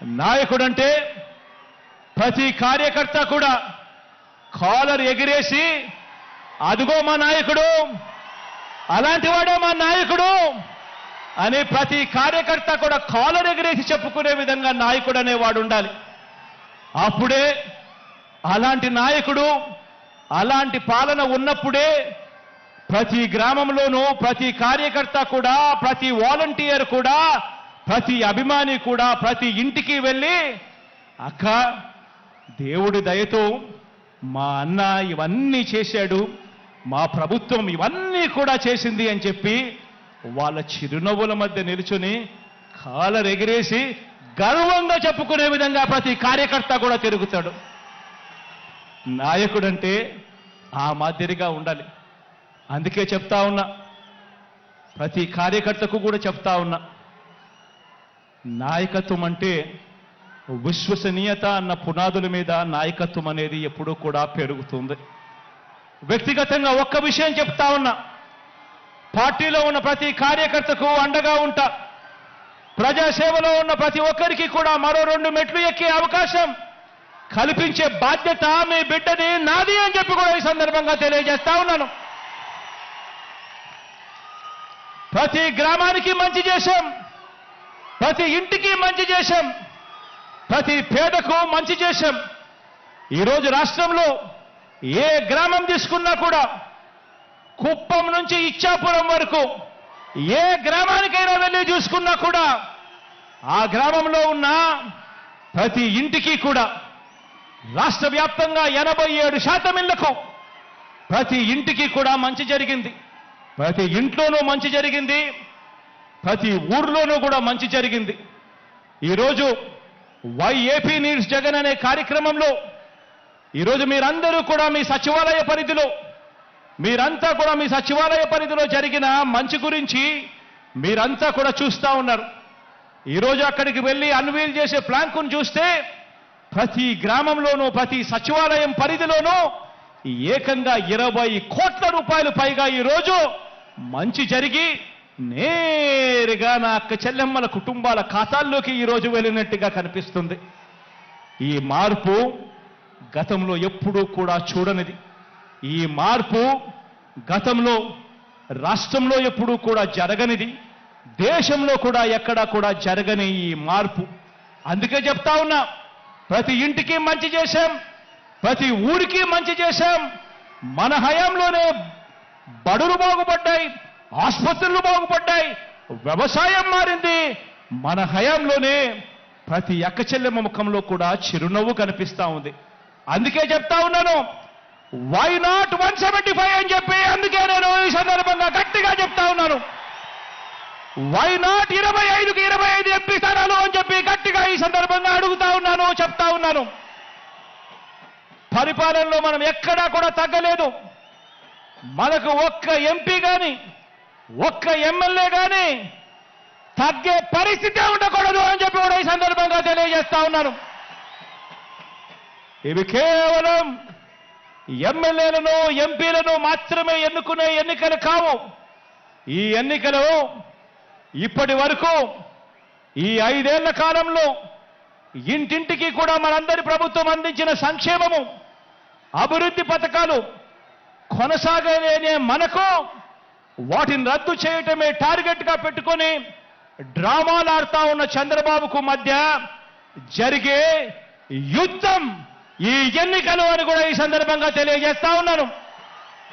నాయకుడంటే ప్రతి కార్యకర్త కూడా కాలర్ ఎగిరేసి అదిగో మా నాయకుడు అలాంటి వాడే మా నాయకుడు అని ప్రతి కార్యకర్త కూడా కాలర్ ఎగిరేసి చెప్పుకునే విధంగా నాయకుడు అనేవాడు ఉండాలి. అప్పుడే అలాంటి నాయకుడు అలాంటి పాలన ఉన్నప్పుడే ప్రతి గ్రామంలోనూ ప్రతి కార్యకర్త కూడా ప్రతి వాలంటీర్ కూడా ప్రతి అభిమాని కూడా ప్రతి ఇంటికి వెళ్ళి అక్క దేవుడి దయతో మా అన్న ఇవన్నీ చేశాడు మా ప్రభుత్వం ఇవన్నీ కూడా చేసింది అని చెప్పి వాళ్ళ చిరునవ్వుల మధ్య నిలుచుని కాలర్ ఎగిరేసి గర్వంగా చెప్పుకునే విధంగా ప్రతి కార్యకర్త కూడా తిరుగుతాడు. నాయకుడంటే ఆ మాదిరిగా ఉండాలి. అందుకే చెప్తా ఉన్నా ప్రతి కార్యకర్తకు కూడా చెప్తా ఉన్నా నాయకత్వం అంటే విశ్వసనీయత అన్న పునాదుల మీద నాయకత్వం అనేది ఎప్పుడూ కూడా పెరుగుతుంది. వ్యక్తిగతంగా ఒక్క విషయం చెప్తా ఉన్నా. పార్టీలో ఉన్న ప్రతి కార్యకర్తకు అండగా ఉంటా. ప్రజాసేవలో ఉన్న ప్రతి ఒక్కరికి కూడా మరో రెండు మెట్లు ఎక్కే అవకాశం కల్పించే బాధ్యత మీ బిడ్డని నాది అని చెప్పి కూడా ఈ సందర్భంగా తెలియజేస్తా ఉన్నాను. ప్రతి గ్రామానికి మంచి చేశాం. ప్రతి ఇంటికి మంచి చేశాం. ప్రతి పేదకు మంచి చేశాం. ఈరోజు రాష్ట్రంలో ఏ గ్రామం తీసుకున్నా కూడా కుప్పం నుంచి ఇచ్చాపురం వరకు ఏ గ్రామానికైనా వెళ్ళి చూసుకున్నా కూడా ఆ గ్రామంలో ఉన్న ప్రతి ఇంటికి కూడా రాష్ట్ర వ్యాప్తంగా ఎనభై ఏడు శాతం ఇళ్ళకు ప్రతి ఇంటికి కూడా మంచి జరిగింది. ప్రతి ఇంట్లోనూ మంచి జరిగింది. ప్రతి ఊర్లోనూ కూడా మంచి జరిగింది. ఈరోజు వైఏపీ నీడ్స్ జగన్ అనే కార్యక్రమంలో ఈరోజు మీరందరూ కూడా మీ సచివాలయ పరిధిలో మీరంతా కూడా మీ సచివాలయ పరిధిలో జరిగిన మంచి గురించి మీరంతా కూడా చూస్తా ఉన్నారు. ఈరోజు అక్కడికి వెళ్ళి అన్వీల్ చేసే ప్లాంకును చూస్తే ప్రతి గ్రామంలోనూ ప్రతి సచివాలయం పరిధిలోనూ ఏకంగా ఇరవై కోట్ల రూపాయలు పైగా ఈరోజు మంచి జరిగి నేరుగా నా అక్క చెల్లెమ్మల కుటుంబాల ఖాతాల్లోకి ఈరోజు వెళ్ళినట్టుగా కనిపిస్తుంది. ఈ మార్పు గతంలో ఎప్పుడూ కూడా చూడనిది. ఈ మార్పు గతంలో రాష్ట్రంలో ఎప్పుడూ కూడా జరగనిది. దేశంలో కూడా ఎక్కడా కూడా జరగని ఈ మార్పు. అందుకే చెప్తా ఉన్నా ప్రతి ఇంటికి మంచి చేశాం ప్రతి ఊరికి మంచి చేశాం. మన హయాంలోనే బడులు బాగుపడ్డాయి. ఆసుపత్రులు బాగుపడ్డాయి. వ్యవసాయం మారింది. మన హయాంలోనే ప్రతి ఎక్కచెల్లెమ్మ ముఖంలో కూడా చిరునవ్వు కనిపిస్తా ఉంది. అందుకే చెప్తా ఉన్నాను why not one seventy five అని చెప్పి అందుకే నేను ఈ సందర్భంగా గట్టిగా చెప్తా ఉన్నాను. వై నాట్ ఇరవై ఐదుకి ఇరవై ఐదు ఎంపీ స్థానాలు అని చెప్పి గట్టిగా ఈ సందర్భంగా అడుగుతా ఉన్నాను చెప్తా ఉన్నాను. పరిపాలనలో మనం ఎక్కడా కూడా తగ్గలేదు. మనకు ఒక్క ఎంపీ కానీ ఒక్క ఎమ్మెల్యే కానీ తగ్గే పరిస్థితే ఉండకూడదు అని చెప్పి కూడా ఈ సందర్భంగా తెలియజేస్తా ఉన్నాను. ఇవి కేవలం ఎమ్మెల్యేలను ఎంపీలను మాత్రమే ఎన్నుకునే ఎన్నికలు కావు. ఈ ఎన్నికలు ఇప్పటి వరకు ఈ ఐదేళ్ళ కాలంలో ఇంటింటికి కూడా మనందరి ప్రభుత్వం అందించిన సంక్షేమము అభివృద్ధి పథకాలు కొనసాగలేనే మనకు వాటిని రద్దు చేయటమే టార్గెట్గా పెట్టుకొని డ్రామాలు ఆడుతా ఉన్న చంద్రబాబుకు మధ్య జరిగే యుద్ధం ఈ ఎన్నికలు అని కూడా ఈ సందర్భంగా తెలియజేస్తా ఉన్నాను.